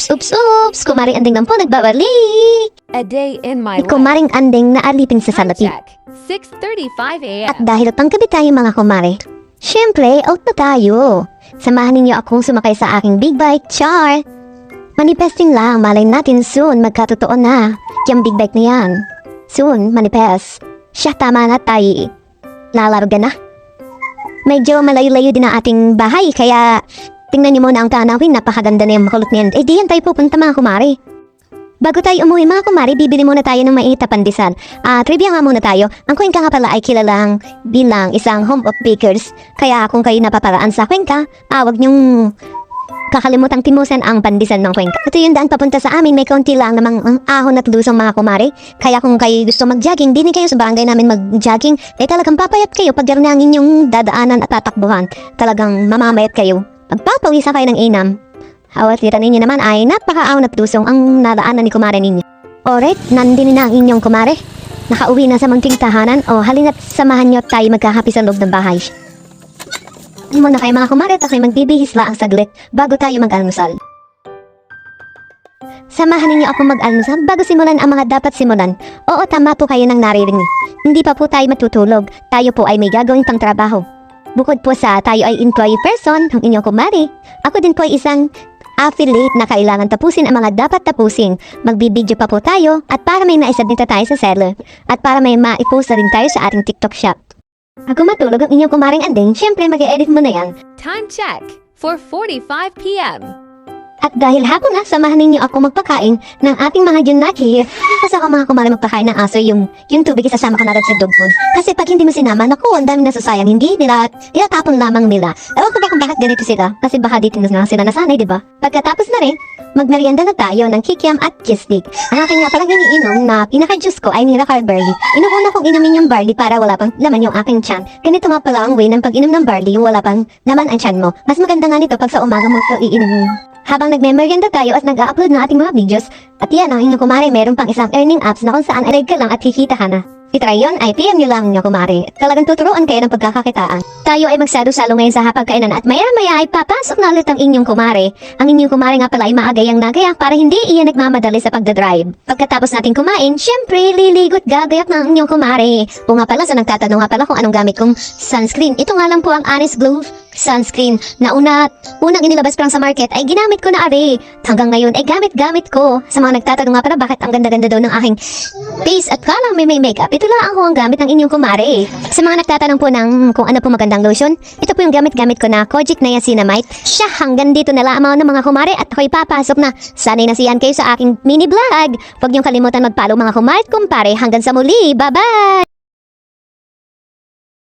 Oops, oops, oops! Kumaring anding lang po nagbabalik! A day in my life. Kumaring anding na alipin sa salapi. check. 6.35 At a.m. dahil panggabi tayo mga kumare, syempre, out na tayo. Samahan ninyo akong sumakay sa aking big bike, char! Manifesting lang, malay natin soon, magkatotoo na. Yung big bike na yan. Soon, manifest. Siya, tama na tayo. Lalaro na. Medyo malayo-layo din ang ating bahay, kaya tingnan niyo muna ang tanawin, napakaganda na yung makulot niyan. Eh, di yan tayo pupunta mga kumare. Bago tayo umuwi mga kumari, bibili muna tayo ng mainit na. Ah, trivia nga muna tayo. Ang Cuenca nga pala ay kilalang bilang isang home of bakers. Kaya kung kayo napaparaan sa Cuenca, ah, wag niyong kakalimutang timusan ang pandesal ng Cuenca. Ito yung daan papunta sa amin, may konti lang namang ang ahon at lusong mga kumari. Kaya kung kayo gusto mag-jogging, dinin kayo sa barangay namin mag-jogging. Eh talagang papayat kayo pag yan ang inyong dadaanan at tatakbuhan. Talagang mamamayat kayo. Magpapawisan kayo ng inam. Hawatiran ninyo naman ay napakaaon at lusong ang nadaanan ni kumare ninyo. Oret, nandin na ang inyong kumare. Nakauwi na sa munting tahanan o halina't samahan nyo tayo magkakapi sa loob ng bahay. Muna kayo mga kumare at ako'y magbibihis lang saglit bago tayo mag-almusal. Samahan ninyo ako mag-almusal bago simulan ang mga dapat simulan. Oo, tama po kayo nang naririnig. Hindi pa po tayo matutulog. Tayo po ay may gagawin pang trabaho. Bukod po sa tayo ay employee person, ang inyong kumari, ako din po ay isang affiliate na kailangan tapusin ang mga dapat tapusin. Magbibideo pa po tayo at para may naisabita tayo sa seller at para may maipost na rin tayo sa ating TikTok shop. Ako matulog ang inyong kumaring anding, syempre mag-edit mo na yan. Time check. 4.45 p.m. At dahil hapon na, samahan ninyo ako magpakain ng ating mga junaki. Kasi ako mga kumari magpakain ng aso yung, yung tubig isasama ko na rin sa dog food. Kasi pag hindi mo sinama, naku, ang dami nasasayang. Hindi nila, tinatapon lamang nila. Ewan ko ba kung bakit ganito sila. Kasi baka dito na sila nasanay, di ba? Pagkatapos na rin, magmerienda na tayo ng kikiam at kistik. Ang aking nga palang iniinom na pinaka-juice ko ay Miracle Barley. Inuuna kong inumin yung barley para wala pang laman yung aking tiyan. Ganito nga pala ang way ng pag-inom ng barley yung wala pang laman ang tiyan mo. Mas maganda nga nito pag sa umaga mo ito iinom habang nagme-merienda tayo at nag-upload ng ating mga videos, at yan ang inyong kumare, meron pang isang earning apps na kung saan ay ka lang at kikita ka na. Itry yun ay PM nyo lang nyo kumare. Talagang tuturuan kayo ng pagkakakitaan. Tayo ay magsalo-salo ngayon sa hapagkainan at maya-maya ay papasok na ulit ang inyong kumare. Ang inyong kumare nga pala ay maagayang nagayak para hindi iyan nagmamadali sa pagdadrive. Pagkatapos natin kumain, syempre liligot gagayak ng inyong kumare. O nga pala sa nagtatanong nga pala kung anong gamit kong sunscreen. Ito nga lang po ang Honest Glow sunscreen na una, unang inilabas pa lang sa market ay ginamit ko na ari. Hanggang ngayon ay gamit-gamit ko. Sa mga nagtatanong nga pala bakit ang ganda-ganda daw ng aking face at kalang may may makeup, ito lang ako ang gamit ng inyong kumare. Sa mga nagtatanong po ng kung ano po magandang lotion, ito po yung gamit-gamit ko na Kojic Niacinamide. Siya, hanggang dito na lamang ng mga kumare at ako'y papasok na. Sanay na siyan kayo sa aking mini vlog. Huwag niyong kalimutan mag-follow mga kumare at kumpare. Hanggang sa muli. Bye-bye!